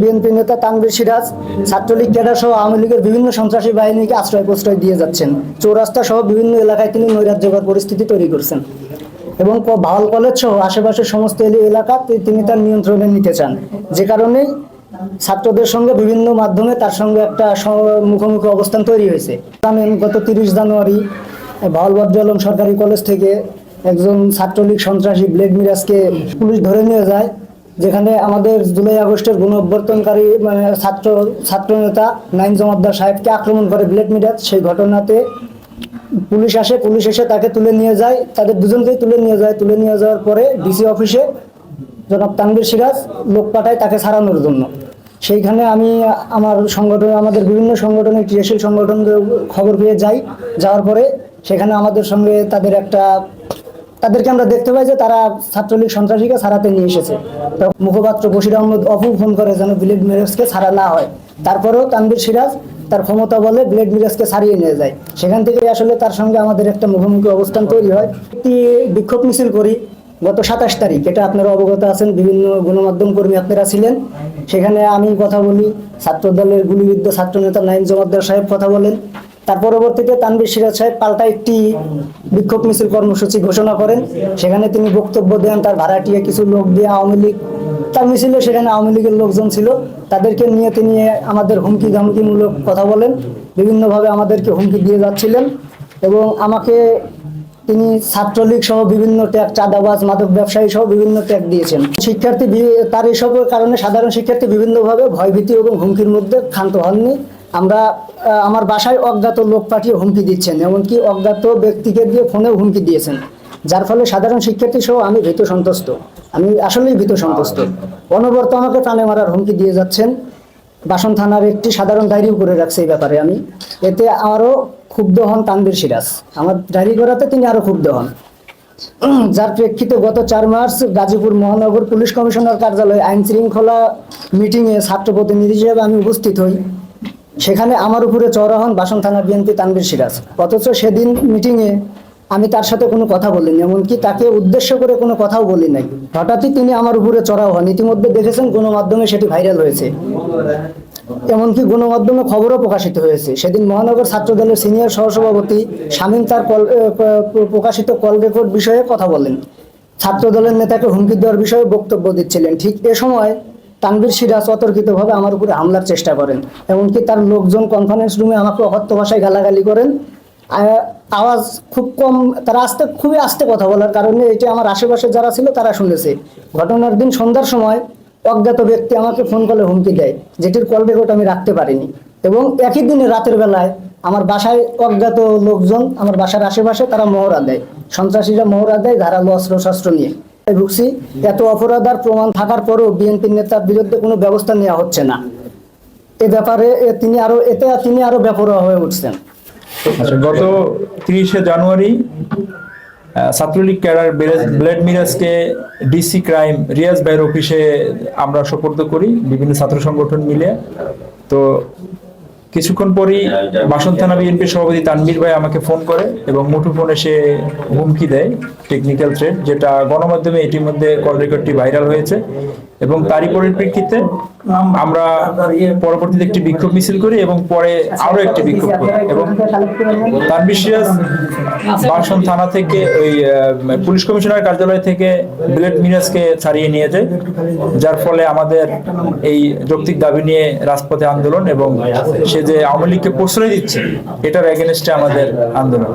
BNP নেতা Tanvir Siraj, Chhatra League cadre সহ আওয়ামী লীগের বিভিন্ন সন্ত্রাসী বাহিনীকে আশ্রয় প্রশ্রয় দিয়ে যাচ্ছেন। চৌরাস্তা সহ বিভিন্ন এলাকায় তিনি নৈরাজ্যকর পরিস্থিতি তৈরি করছেন এবং ভাওয়াল কলেজ সহ আশেপাশের সমস্ত এলাকা তিনি তার নিয়ন্ত্রণে নিতে চান। যে কারণে ছাত্রদের সঙ্গে বিভিন্ন মাধ্যমে তার সঙ্গে একটা মুখোমুখি অবস্থান তৈরি হয়েছে। জানেন, গত তিরিশ জানুয়ারি ভাওয়াল আলম সরকারি কলেজ থেকে একজন ছাত্রলীগ সন্ত্রাসী ব্লেড মিরাজকে পুলিশ ধরে নিয়ে যায়। যেখানে আমাদের জুলাই আগস্টের গণ অভ্যর্থনকারী মানে ছাত্র ছাত্র নেতা নাইন জমাদ্দার সাহেবকে আক্রমণ করে ব্লেড মিরাজ। সেই ঘটনাতে পুলিশ আসে, পুলিশ এসে তাকে তুলে নিয়ে যায়। তাদের দুজনকেই তুলে নিয়ে যায়। তুলে নিয়ে যাওয়ার পরে ডিসি অফিসে জনাব তানভীর সিরাজ লোক পাঠায় তাকে ছাড়ানোর জন্য। সেইখানে আমি, আমার সংগঠন, আমাদের বিভিন্ন সংগঠনের ক্রিয়াশীল সংগঠনদের খবর পেয়ে যাই। যাওয়ার পরে সেখানে আমাদের সঙ্গে তাদের একটা তাদেরকে আমরা দেখতে পাই যে তারা ছাত্রলীগ সন্ত্রাসীকে ছাড়াতে নিয়ে এসেছে। তো মুখপাত্র বশির আহমদ অপু ফোন করে যেন ব্লেড মিরাজকে ছাড়া না হয়। তারপরেও তানভীর সিরাজ তার ক্ষমতা বলে ব্লেড মিরাজকে ছাড়িয়ে নিয়ে যায়। সেখান থেকে আসলে তার সঙ্গে আমাদের একটা মুখোমুখি অবস্থান তৈরি হয়। একটি বিক্ষোভ মিছিল করি গত সাতাশ তারিখ। এটা আপনারা অবগত আছেন, বিভিন্ন গণমাধ্যম কর্মী আপনারা ছিলেন। সেখানে আমি কথা বলি ছাত্র দলের গুলিবিদ্ধ ছাত্র নেতা নাইন জমাদ্দার সাহেব কথা বলেন। তার পরবর্তীতে তানভীর সিরাজ সাহেব পাল্টা একটি বিক্ষোভ মিছিল কর্মসূচি ঘোষণা করেন। সেখানে তিনি বক্তব্য দেন, তার ভাড়াটিয়া কিছু লোক দিয়ে আওয়ামী লীগ, তার মিছিলে সেখানে আওয়ামী লীগের লোকজন ছিল। তাদেরকে নিয়ে তিনি আমাদের হুমকি ধামকিমূলক কথা বলেন, বিভিন্নভাবে আমাদেরকে হুমকি দিয়ে যাচ্ছিলেন এবং আমাকে তিনি ছাত্রলীগ সহ বিভিন্ন ট্যাগ চাঁদাবাজ, মাদক ব্যবসায়ী সহ বিভিন্ন ট্যাগ দিয়েছেন। শিক্ষার্থী তার এসবের কারণে সাধারণ শিক্ষার্থী বিভিন্নভাবে ভয়ভীতি এবং হুমকির মধ্যে ক্ষান্ত হননি। আমরা আমার বাসায় অজ্ঞাত লোক পাঠিয়ে হুমকি দিচ্ছেন, এমনকি অজ্ঞাত ব্যক্তিকে দিয়ে ফোনেও হুমকি দিয়েছেন। যার ফলে সাধারণ শিক্ষার্থী সহ আমি ভীত সন্তুষ্ট আমি আসলেই ভীত সন্তুষ্ট অনবরত আমাকে টানে মারার হুমকি দিয়ে যাচ্ছেন। বাসন থানার একটি সাধারণ ডায়েরিও করে রাখছে এই ব্যাপারে আমি। এতে আরও ক্ষুব্ধ হন তানবীর সিরাজ। আমার ডায়েরি করাতে তিনি আরও ক্ষুব্ধ হন। যার প্রেক্ষিতে গত চার মার্চ গাজীপুর মহানগর পুলিশ কমিশনার কার্যালয়ে আইন শৃঙ্খলা মিটিংয়ে ছাত্র প্রতিনিধি হিসেবে আমি উপস্থিত হই। সেখানে আমার উপরে চড়া হন বাসন থানা বিএনপি তানবীর সিরাজ। অথচ সেদিন মিটিংয়ে আমি তার সাথে কোনো কথা বলিনি, এমনকি তাকে উদ্দেশ্য করে কোনো কথাও বলি নাই। হঠাৎই তিনি আমার উপরে চড়াও হন। ইতিমধ্যে দেখেছেন গণমাধ্যমে সেটি ভাইরাল হয়েছে। এমনকি গণমাধ্যমে খবরও প্রকাশিত হয়েছে। সেদিন মহানগর ছাত্র দলের সিনিয়র সহসভাপতি শামীম তার কল প্রকাশিত কল রেকর্ড বিষয়ে কথা বলেন। ছাত্র দলের নেতাকে হুমকি দেওয়ার বিষয়ে বক্তব্য দিচ্ছিলেন। ঠিক এ সময় তানভীর সিরাজ অতর্কিতভাবে আমার উপরে হামলার চেষ্টা করেন এমনকি তার লোকজন কনফারেন্স রুমে আমাকে অকথ্য ভাষায় গালাগালি করেন। আওয়াজ খুব কম, তারা আস্তে, খুবই আস্তে কথা বলার কারণে এটি আমার আশেপাশে যারা ছিল তারা শুনেছে। ঘটনার দিন সন্ধ্যার সময় অজ্ঞাত ব্যক্তি আমাকে ফোন কলে হুমকি দেয়, যেটির কল রেকর্ড আমি রাখতে পারিনি। এবং একই দিনে রাতের বেলায় আমার বাসায় অজ্ঞাত লোকজন, আমার বাসার আশেপাশে তারা মহড়া দেয়। সন্ত্রাসীরা মহড়া দেয় ধারালো অস্ত্র শস্ত্র নিয়ে। ঢুকছি এত অপরাধ আর প্রমাণ থাকার পরেও বিএনপি নেতার বিরুদ্ধে কোনো ব্যবস্থা নেওয়া হচ্ছে না। এ ব্যাপারে তিনি আরও, এতে তিনি আরও বেপরোয়া হয়ে উঠছেন। আচ্ছা গত তিরিশে জানুয়ারি ছাত্রলীগ ক্যাডার ব্লেড মিরাজকে ডিসি ক্রাইম, রিয়াজ ভাইয়ের অফিসে আমরা সোপর্দ করি, বিভিন্ন ছাত্র সংগঠন মিলে। তো কিছুক্ষণ পরই বাসন থানা বিএনপি সভাপতি তানবির ভাই আমাকে ফোন করে এবং মুঠোফোন সে হুমকি দেয় টেকনিক্যাল থ্রেড যেটা গণমাধ্যমে এটির মধ্যে কল রেকর্ডটি ভাইরাল হয়েছে। এবং তারই পরিপ্রেক্ষিতে আমরা পরবর্তীতে একটি বিক্ষোভ মিছিল করি এবং পরে আরও একটি বিক্ষোভ করি। এবং সিরাজ বাসন থানা থেকে ওই পুলিশ কমিশনার কার্যালয় থেকে ব্লেড মিরাজকে ছাড়িয়ে নিয়ে যায়, যার ফলে আমাদের এই যৌক্তিক দাবি নিয়ে রাজপথে আন্দোলন এবং সে যে আওয়ামী লীগকে প্রশ্রয় দিচ্ছে, এটার এগেনস্টে আমাদের আন্দোলন।